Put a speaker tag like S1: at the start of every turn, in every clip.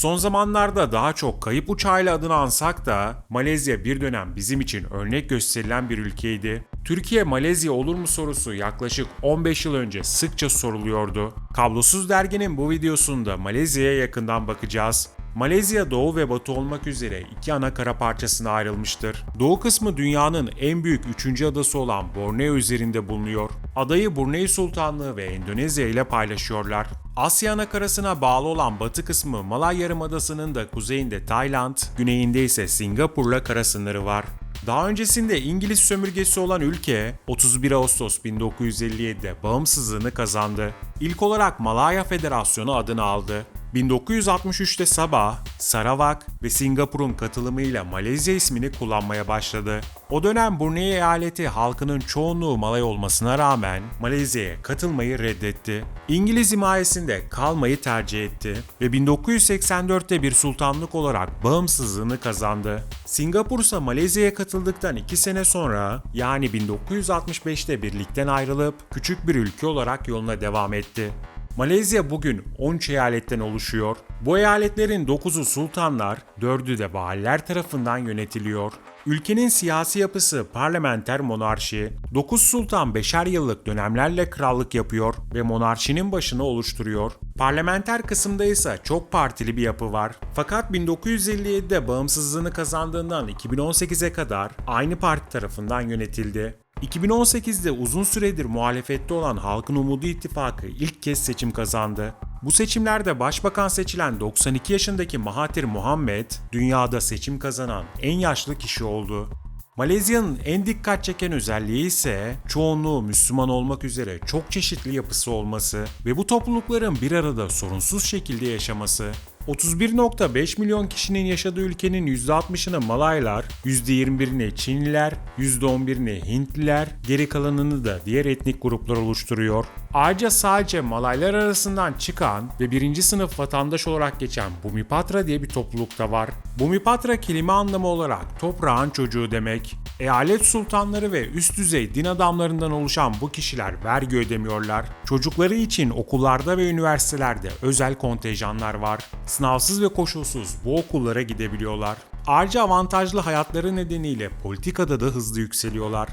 S1: Son zamanlarda daha çok kayıp uçağıyla adını ansak da Malezya bir dönem bizim için örnek gösterilen bir ülkeydi. Türkiye Malezya olur mu sorusu yaklaşık 15 yıl önce sıkça soruluyordu. Kablosuz derginin bu videosunda Malezya'ya yakından bakacağız. Malezya doğu ve batı olmak üzere iki ana kara parçasına ayrılmıştır. Doğu kısmı dünyanın en büyük üçüncü adası olan Borneo üzerinde bulunuyor. Adayı Brunei Sultanlığı ve Endonezya ile paylaşıyorlar. Asya ana karasına bağlı olan batı kısmı Malay Yarımadası'nın da kuzeyinde Tayland, güneyinde ise Singapur'la kara sınırı var. Daha öncesinde İngiliz sömürgesi olan ülke 31 Ağustos 1957'de bağımsızlığını kazandı. İlk olarak Malaya Federasyonu adını aldı. 1963'te Sabah, Sarawak ve Singapur'un katılımıyla Malezya ismini kullanmaya başladı. O dönem Brunei eyaleti halkının çoğunluğu Malay olmasına rağmen Malezya'ya katılmayı reddetti. İngiliz himayesinde kalmayı tercih etti ve 1984'te bir sultanlık olarak bağımsızlığını kazandı. Singapur ise Malezya'ya katıldıktan 2 sene sonra yani 1965'te birlikten ayrılıp küçük bir ülke olarak yoluna devam etti. Malezya bugün 13 eyaletten oluşuyor. Bu eyaletlerin 9'u sultanlar, 4'ü de valiler tarafından yönetiliyor. Ülkenin siyasi yapısı parlamenter monarşi. 9 sultan beşer yıllık dönemlerle krallık yapıyor ve monarşinin başını oluşturuyor. Parlamenter kısımda ise çok partili bir yapı var. Fakat 1957'de bağımsızlığını kazandığından 2018'e kadar aynı parti tarafından yönetildi. 2018'de uzun süredir muhalefette olan Halkın Umudu İttifakı ilk kez seçim kazandı. Bu seçimlerde başbakan seçilen 92 yaşındaki Mahathir Muhammed, dünyada seçim kazanan en yaşlı kişi oldu. Malezya'nın en dikkat çeken özelliği ise çoğunluğu Müslüman olmak üzere çok çeşitli yapısı olması ve bu toplulukların bir arada sorunsuz şekilde yaşaması. 31.5 milyon kişinin yaşadığı ülkenin %60'ını Malaylar, %21'ini Çinliler, %11'ini Hintliler, geri kalanını da diğer etnik gruplar oluşturuyor. Ayrıca sadece Malaylar arasından çıkan ve birinci sınıf vatandaş olarak geçen Bumipatra diye bir topluluk da var. Bumipatra kelime anlamı olarak toprağın çocuğu demek. Eyalet sultanları ve üst düzey din adamlarından oluşan bu kişiler vergi ödemiyorlar. Çocukları için okullarda ve üniversitelerde özel kontenjanlar var. Sınavsız ve koşulsuz bu okullara gidebiliyorlar. Ayrıca avantajlı hayatları nedeniyle politikada da hızlı yükseliyorlar.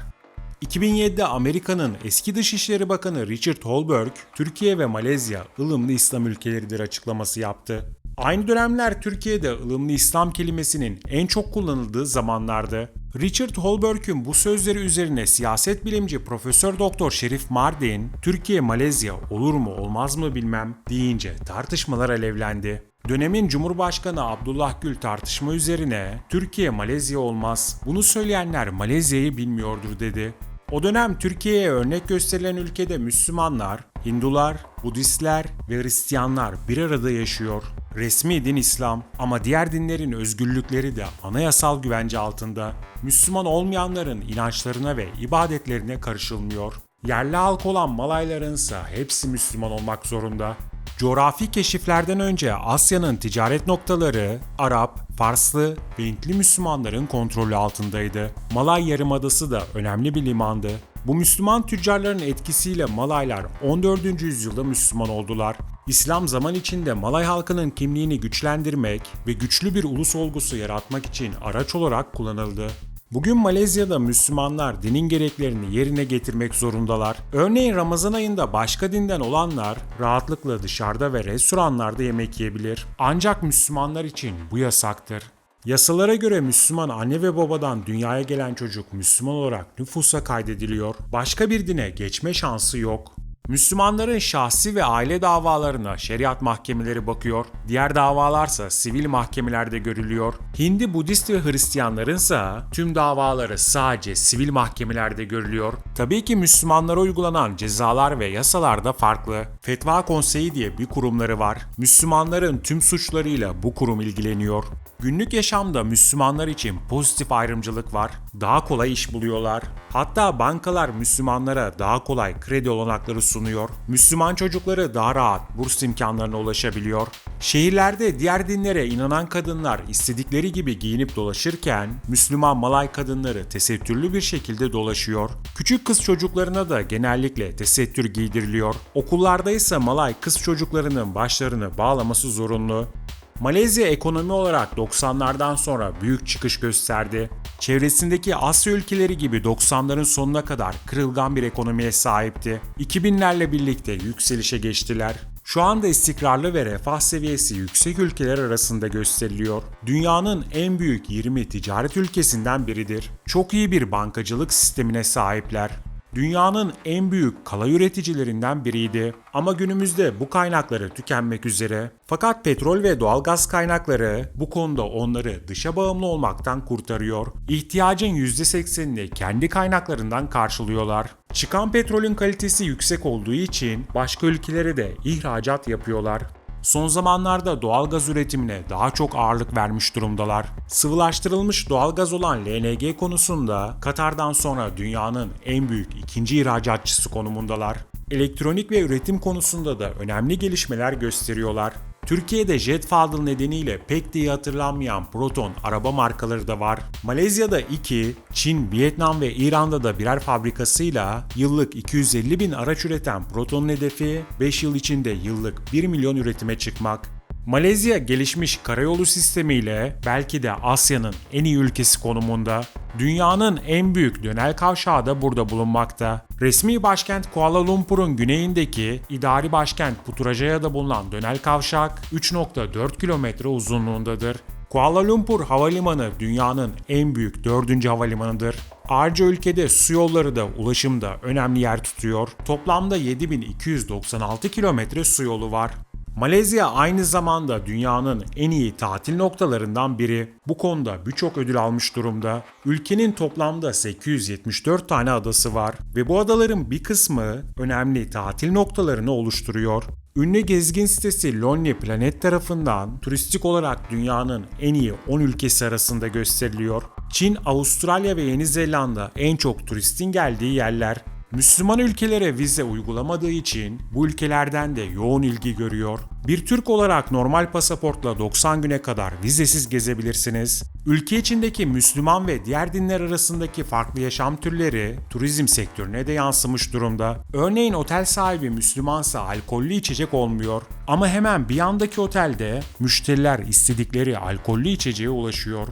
S1: 2007'de Amerika'nın eski Dışişleri Bakanı Richard Holbrooke, Türkiye ve Malezya ılımlı İslam ülkeleridir açıklaması yaptı. Aynı dönemler Türkiye'de ılımlı İslam kelimesinin en çok kullanıldığı zamanlardı. Richard Holbrooke'un bu sözleri üzerine siyaset bilimci Profesör Doktor Şerif Mardin, Türkiye Malezya olur mu olmaz mı bilmem deyince tartışmalar alevlendi. Dönemin Cumhurbaşkanı Abdullah Gül tartışma üzerine Türkiye Malezya olmaz. Bunu söyleyenler Malezya'yı bilmiyordur dedi. O dönem Türkiye'ye örnek gösterilen ülkede Müslümanlar, Hindular, Budistler ve Hristiyanlar bir arada yaşıyor. Resmi din İslam ama diğer dinlerin özgürlükleri de anayasal güvence altında. Müslüman olmayanların inançlarına ve ibadetlerine karışılmıyor. Yerli halk olan Malayların ise hepsi Müslüman olmak zorunda. Coğrafi keşiflerden önce Asya'nın ticaret noktaları Arap, Farslı ve Hintli Müslümanların kontrolü altındaydı. Malay Yarımadası da önemli bir limandı. Bu Müslüman tüccarların etkisiyle Malaylar 14. yüzyılda Müslüman oldular. İslam zaman içinde Malay halkının kimliğini güçlendirmek ve güçlü bir ulus olgusu yaratmak için araç olarak kullanıldı. Bugün Malezya'da Müslümanlar dinin gereklerini yerine getirmek zorundalar. Örneğin Ramazan ayında başka dinden olanlar rahatlıkla dışarıda ve restoranlarda yemek yiyebilir. Ancak Müslümanlar için bu yasaktır. Yasalara göre Müslüman anne ve babadan dünyaya gelen çocuk Müslüman olarak nüfusa kaydediliyor. Başka bir dine geçme şansı yok. Müslümanların şahsi ve aile davalarına şeriat mahkemeleri bakıyor, diğer davalarsa sivil mahkemelerde görülüyor. Hindi, Budist ve Hristiyanlarınsa tüm davaları sadece sivil mahkemelerde görülüyor. Tabii ki Müslümanlara uygulanan cezalar ve yasalar da farklı. Fetva Konseyi diye bir kurumları var. Müslümanların tüm suçlarıyla bu kurum ilgileniyor. Günlük yaşamda Müslümanlar için pozitif ayrımcılık var. Daha kolay iş buluyorlar. Hatta bankalar Müslümanlara daha kolay kredi olanakları sunuyor. Müslüman çocukları daha rahat burs imkanlarına ulaşabiliyor. Şehirlerde diğer dinlere inanan kadınlar istedikleri gibi giyinip dolaşırken Müslüman Malay kadınları tesettürlü bir şekilde dolaşıyor. Küçük kız çocuklarına da genellikle tesettür giydiriliyor. Okullarda ise Malay kız çocuklarının başlarını bağlaması zorunlu. Malezya ekonomi olarak 90'lardan sonra büyük çıkış gösterdi. Çevresindeki Asya ülkeleri gibi 90'ların sonuna kadar kırılgan bir ekonomiye sahipti. 2000'lerle birlikte yükselişe geçtiler. Şu anda istikrarlı ve refah seviyesi yüksek ülkeler arasında gösteriliyor. Dünyanın en büyük 20 ticaret ülkesinden biridir. Çok iyi bir bankacılık sistemine sahipler. Dünyanın en büyük kala üreticilerinden biriydi ama günümüzde bu kaynakları tükenmek üzere. Fakat petrol ve doğalgaz kaynakları bu konuda onları dışa bağımlı olmaktan kurtarıyor. İhtiyacın %80'ini kendi kaynaklarından karşılıyorlar. Çıkan petrolün kalitesi yüksek olduğu için başka ülkelere de ihracat yapıyorlar. Son zamanlarda doğalgaz üretimine daha çok ağırlık vermiş durumdalar. Sıvılaştırılmış doğalgaz olan LNG konusunda Katar'dan sonra dünyanın en büyük ikinci ihracatçısı konumundalar. Elektronik ve üretim konusunda da önemli gelişmeler gösteriyorlar. Türkiye'de Jet Fadıl nedeniyle pek de iyi hatırlanmayan Proton araba markaları da var. Malezya'da 2, Çin, Vietnam ve İran'da da birer fabrikasıyla yıllık 250 bin araç üreten Proton'un hedefi 5 yıl içinde yıllık 1 milyon üretime çıkmak. Malezya gelişmiş karayolu sistemiyle belki de Asya'nın en iyi ülkesi konumunda. Dünyanın en büyük dönel kavşağı da burada bulunmakta. Resmi başkent Kuala Lumpur'un güneyindeki idari başkent Putrajaya'da bulunan dönel kavşak 3.4 kilometre uzunluğundadır. Kuala Lumpur Havalimanı dünyanın en büyük dördüncü havalimanıdır. Ayrıca ülkede su yolları da ulaşımda önemli yer tutuyor. Toplamda 7296 kilometre su yolu var. Malezya aynı zamanda dünyanın en iyi tatil noktalarından biri. Bu konuda birçok ödül almış durumda. Ülkenin toplamda 874 tane adası var ve bu adaların bir kısmı önemli tatil noktalarını oluşturuyor. Ünlü gezgin sitesi Lonely Planet tarafından turistik olarak dünyanın en iyi 10 ülkesi arasında gösteriliyor. Çin, Avustralya ve Yeni Zelanda en çok turistin geldiği yerler. Müslüman ülkelere vize uygulamadığı için bu ülkelerden de yoğun ilgi görüyor. Bir Türk olarak normal pasaportla 90 güne kadar vizesiz gezebilirsiniz. Ülke içindeki Müslüman ve diğer dinler arasındaki farklı yaşam türleri turizm sektörüne de yansımış durumda. Örneğin otel sahibi Müslümansa alkollü içecek olmuyor. Ama hemen bir yandaki otelde müşteriler istedikleri alkollü içeceğe ulaşıyor.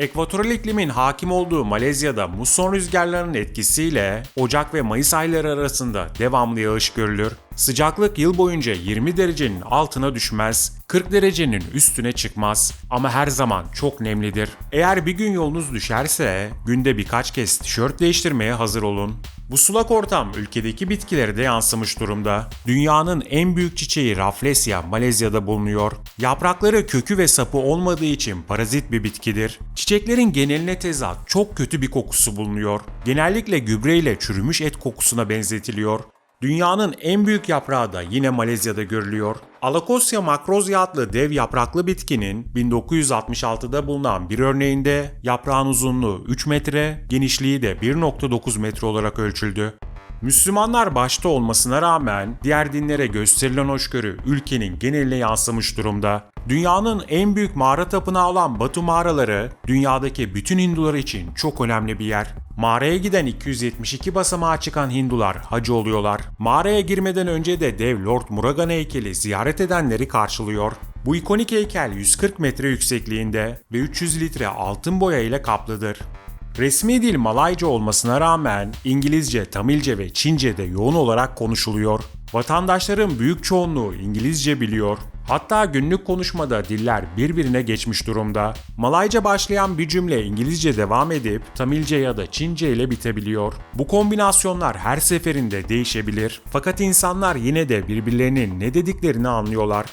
S1: Ekvatoral iklimin hakim olduğu Malezya'da muson rüzgarlarının etkisiyle Ocak ve Mayıs ayları arasında devamlı yağış görülür. Sıcaklık yıl boyunca 20 derecenin altına düşmez, 40 derecenin üstüne çıkmaz ama her zaman çok nemlidir. Eğer bir gün yolunuz düşerse günde birkaç kez tişört değiştirmeye hazır olun. Bu sulak ortam ülkedeki bitkilere de yansımış durumda. Dünyanın en büyük çiçeği Rafflesia Malezya'da bulunuyor. Yaprakları kökü ve sapı olmadığı için parazit bir bitkidir. Çiçeklerin geneline tezat çok kötü bir kokusu bulunuyor. Genellikle gübreyle çürümüş et kokusuna benzetiliyor. Dünyanın en büyük yaprağı da yine Malezya'da görülüyor. Alakosya macrozia adlı dev yapraklı bitkinin 1966'da bulunan bir örneğinde yaprağın uzunluğu 3 metre, genişliği de 1.9 metre olarak ölçüldü. Müslümanlar başta olmasına rağmen diğer dinlere gösterilen hoşgörü ülkenin geneline yansımış durumda. Dünyanın en büyük mağara tapınağı olan Batu mağaraları dünyadaki bütün Hindular için çok önemli bir yer. Mağaraya giden 272 basamağa çıkan Hindular hacı oluyorlar. Mağaraya girmeden önce de dev Lord Murugan heykeli ziyaret edenleri karşılıyor. Bu ikonik heykel 140 metre yüksekliğinde ve 300 litre altın boya ile kaplıdır. Resmi dil Malayca olmasına rağmen İngilizce, Tamilce ve Çince de yoğun olarak konuşuluyor. Vatandaşların büyük çoğunluğu İngilizce biliyor. Hatta günlük konuşmada diller birbirine geçmiş durumda. Malayca başlayan bir cümle İngilizce devam edip Tamilce ya da Çince ile bitebiliyor. Bu kombinasyonlar her seferinde değişebilir. Fakat insanlar yine de birbirlerinin ne dediklerini anlıyorlar.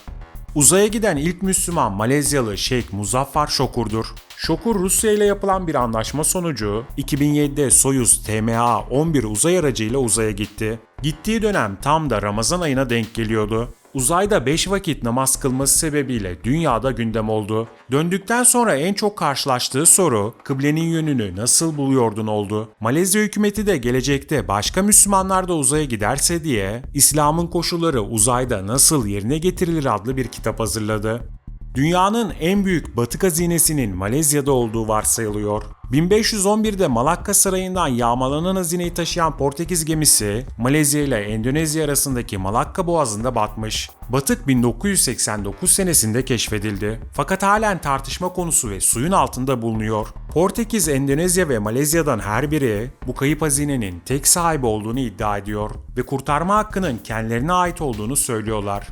S1: Uzaya giden ilk Müslüman Malezyalı Şeyh Muzaffar Şokur'dur. Şokur Rusya ile yapılan bir anlaşma sonucu 2007'de Soyuz TMA-11 uzay aracıyla uzaya gitti. Gittiği dönem tam da Ramazan ayına denk geliyordu. Uzayda 5 vakit namaz kılması sebebiyle dünyada gündem oldu. Döndükten sonra en çok karşılaştığı soru kıblenin yönünü nasıl buluyordun oldu. Malezya hükümeti de gelecekte başka Müslümanlar da uzaya giderse diye İslam'ın koşulları uzayda nasıl yerine getirilir adlı bir kitap hazırladı. Dünyanın en büyük batık hazinesinin Malezya'da olduğu varsayılıyor. 1511'de Malakka Sarayı'ndan yağmalanan hazineyi taşıyan Portekiz gemisi Malezya ile Endonezya arasındaki Malakka Boğazı'nda batmış. Batık 1989 senesinde keşfedildi. Fakat halen tartışma konusu ve suyun altında bulunuyor. Portekiz, Endonezya ve Malezya'dan her biri bu kayıp hazinenin tek sahibi olduğunu iddia ediyor ve kurtarma hakkının kendilerine ait olduğunu söylüyorlar.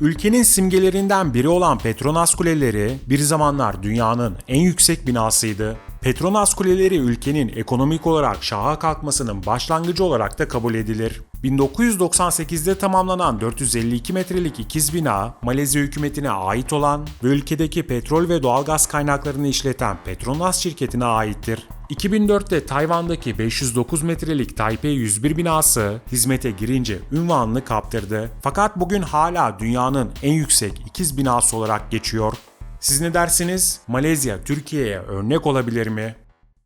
S1: Ülkenin simgelerinden biri olan Petronas Kuleleri bir zamanlar dünyanın en yüksek binasıydı. Petronas Kuleleri ülkenin ekonomik olarak şaha kalkmasının başlangıcı olarak da kabul edilir. 1998'de tamamlanan 452 metrelik ikiz bina, Malezya hükümetine ait olan ve ülkedeki petrol ve doğalgaz kaynaklarını işleten Petronas şirketine aittir. 2004'te Tayvan'daki 509 metrelik Taipei 101 binası hizmete girince ünvanını kaptırdı. Fakat bugün hala dünyanın en yüksek ikiz binası olarak geçiyor. Siz ne dersiniz? Malezya Türkiye'ye örnek olabilir mi?